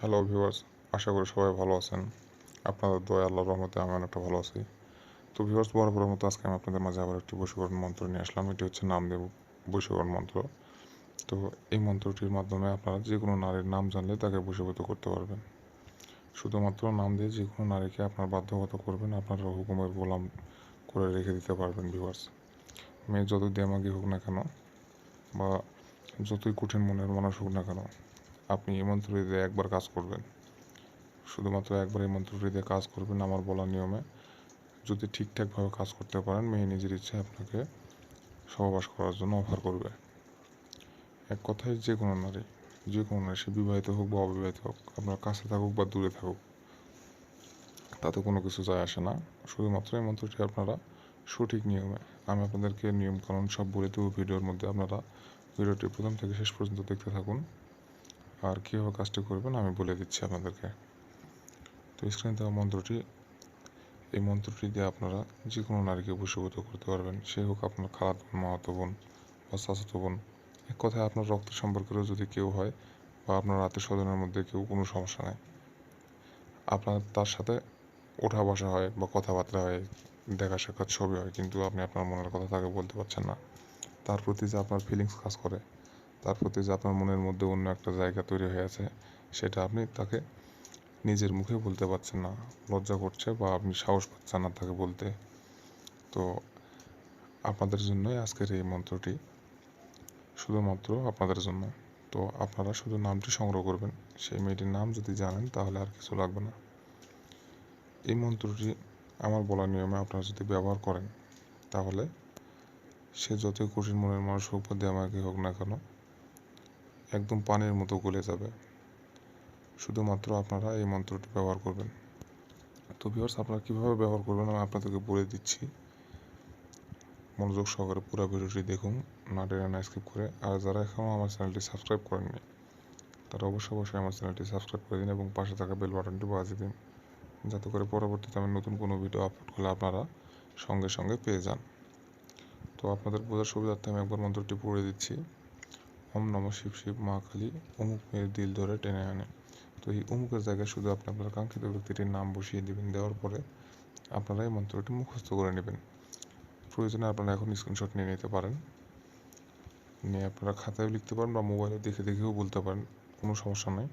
Hello viewers আশা করি সবাই ভালো আছেন। আপনাদের দয়া আল্লাহর রহমতে আমি অনেকটা ভালো আছি। তো ভিউয়ার্স বরাবরের মতো আজকে আমি আপনাদের মাঝে আবার একটি বশীকরণ মন্ত্র নিয়ে আসলাম। এটি হচ্ছে নাম নামদেব বশীকরণ মন্ত্র। তো এই মন্ত্রটির মাধ্যমে আপনারা যে কোনো নারীর নাম জানলে তাকে বশীভূত করতে পারবেন। শুধুমাত্র নাম দিয়ে যে কোনো নারীকে আপনার বাধ্যগত করবেন, আপনার হুকুমের গোলাম করে রেখে দিতে পারবেন ভিউয়ার্স মেয়ে যতই দেমাগি হোক না কেন বা যতই কঠিন মনের মানুষ হোক না কেন আপনি এই মন্ত্রটি দিয়ে একবার কাজ করবেন। শুধুমাত্র একবার এই মন্ত্রটি দিয়ে কাজ করবেন আমার বলা নিয়মে। যদি ঠিকঠাকভাবে কাজ করতে পারেন মেয়ে নিজের ইচ্ছে আপনাকে সহবাস করার জন্য অফার করবে। এক কথায় যে কোনো নারী, যে কোনো নারী, সে বিবাহিত হোক বা অবিবাহিত হোক, আপনার কাছে থাকুক বা দূরে থাকুক, তাতে কোনো কিছু যায় আসে না। শুধুমাত্র এই মন্ত্রটি আপনারা সঠিক নিয়মে, আমি আপনাদেরকে নিয়মকানুন সব বলে দেবো ভিডিওর মধ্যে। আপনারা ভিডিওটি প্রথম থেকে শেষ পর্যন্ত দেখতে থাকুন। আর কীভাবে কাজটি করবেন আমি বলে দিচ্ছি আপনাদেরকে। তো স্ক্রিনে দেওয়া মন্ত্রটি, এই মন্ত্রটি দিয়ে আপনারা যে কোনো নারীকে বশীভূত করতে পারবেন। সে হোক আপনার বোন মাহাতো বোন বা চাচাতো বোন। এক কথায় আপনার রক্ত সম্পর্কেরও যদি কেউ হয় বা আপনার আত্মীয় স্বজনের মধ্যে কেউ কোনো সমস্যা নেই, আপনার তার সাথে ওঠা বসা হয় বা কথাবার্তা হয়, দেখা সাক্ষাৎ সবই হয়, কিন্তু আপনি আপনার মনের কথা তাকে বলতে পারছেন না। তার প্রতি যে আপনার ফিলিংস কাজ করে তার প্রতি যে আপনার মনের মধ্যে অন্য একটা জায়গা তৈরি হয়ে আছে, সেটা আপনি তাকে নিজের মুখে বলতে পারছেন না। লজ্জা করছে বা আপনি সাহস পাচ্ছেন না তাকে বলতে। তো আপনাদের জন্যই আজকের এই মন্ত্রটি শুধুমাত্র আপনাদের জন্য। তো আপনারা শুধু নামটি সংগ্রহ করবেন, সেই মেয়েটির নাম যদি জানেন তাহলে আর কিছু লাগবে না। এই মন্ত্রটি আমার বলা নিয়মে আপনারা যদি ব্যবহার করেন, তাহলে সে যতই কঠিন মনের মানুষ হোক বা দেমাকি হোক না কেন একদম পানির মতো গলে যাবে। শুধুমাত্র আপনারা এই মন্ত্রটি ব্যবহার করবেন। তো ভিউয়ার্স আপনারা কীভাবে ব্যবহার করবেন আমি আপনাদেরকে বলে দিচ্ছি। মনোযোগ সহকারে পুরো ভিডিওটি দেখুন, না টেনে না স্কিপ করে। আর যারা এখনও আমার চ্যানেলটি সাবস্ক্রাইব করেননি, তারা অবশ্যই অবশ্যই আমার চ্যানেলটি সাবস্ক্রাইব করে দিন এবং পাশে থাকা বেল বাটনটি বাজিয়ে দিন। যাতে করে পরবর্তীতে আমি নতুন কোনো ভিডিও আপলোড করলে আপনারা সঙ্গে সঙ্গে পেয়ে যান। তো আপনাদের বোঝার সুবিধার্থে আমি একবার মন্ত্রটি পড়ে দিচ্ছি। ওম নম শিব শিব মা কালী অমুক মেয়ের দিল ধরে টেনে আনে। তো এই অমুকের জায়গায় শুধু আপনি আপনার কাঙ্ক্ষিত ব্যক্তিটির নাম বসিয়ে দেবেন, দেওয়ার পরে আপনারা এই মন্ত্রটি মুখস্থ করে নেবেন। প্রয়োজনে আপনারা এখন স্ক্রিনশট নিয়ে নিতে পারেন। নিয়ে আপনারা খাতায় লিখতে পারেন বা মোবাইলে দেখে দেখেও বলতে পারেন, কোনো সমস্যা নেই।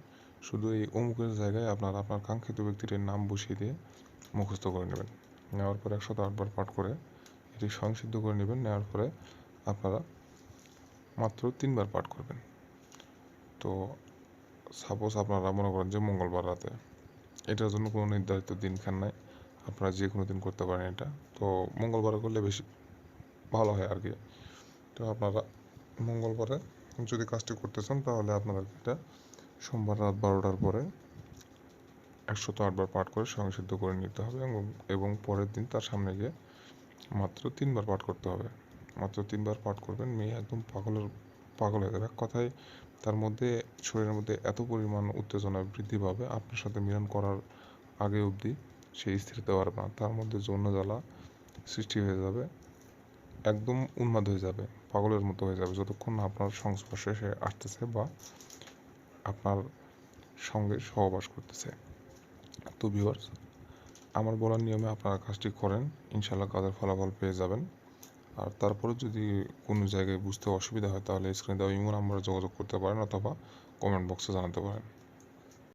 শুধু এই অমুকের জায়গায় আপনারা আপনার কাঙ্ক্ষিত ব্যক্তিটির নাম বসিয়ে দিয়ে মুখস্থ করে নেবেন। নেওয়ার পরে একশত আটবার পাঠ করে এটি সংসিদ্ধ করে নেবেন। নেওয়ার পরে আপনারা মাত্র তিনবার পাঠ করবেন। তো সাপোজ আপনারা মনে করেন যে মঙ্গলবার রাতে, এটার জন্য কোনো নির্ধারিত দিনখান নাই। আপনারা যে কোনো দিন করতে পারেন এটা। তো মঙ্গলবার করলে বেশি ভালো হয় আর কি। তো আপনারা মঙ্গলবারে যদি কাজটি করতে চান, তাহলে আপনাদেরকে এটা সোমবার রাত বারোটার পরে একশত আটবার পাঠ করে সংসিদ্ধ করে নিতে হবে এবং পরের দিন তার সামনে গিয়ে মাত্র তিনবার পাঠ করতে হবে। মাত্র তিনবার পাঠ করবেন। মেয়ে একদম পাগলের, পাগল হয়ে যাবে। এক কথায় তার মধ্যে, শরীরের মধ্যে এত পরিমাণ উত্তেজনা বৃদ্ধি পাবে, আপনার সাথে মিলন করার আগে অবধি সে স্থির দিতে পারবে না। তার মধ্যে যৌন জ্বালা সৃষ্টি হয়ে যাবে, একদম উন্মাদ হয়ে যাবে, পাগলের মতো হয়ে যাবে। যতক্ষণ না আপনার সংস্পর্শে সে আসতেছে বা আপনার সঙ্গে সহবাস করতেছে। তো ভিউয়ার্স আমার বলার নিয়মে আপনারা কাজটি করেন। ইনশাল্লাহ কাজের ফলাফল পেয়ে যাবেন। আর তারপরে যদি কোনো জায়গায় বুঝতে অসুবিধা হয়, তাহলে স্ক্রিনে দেওয়া ইমো নাম্বারে যোগাযোগ করতে পারেন অথবা কমেন্ট বক্সে জানাতে পারেন।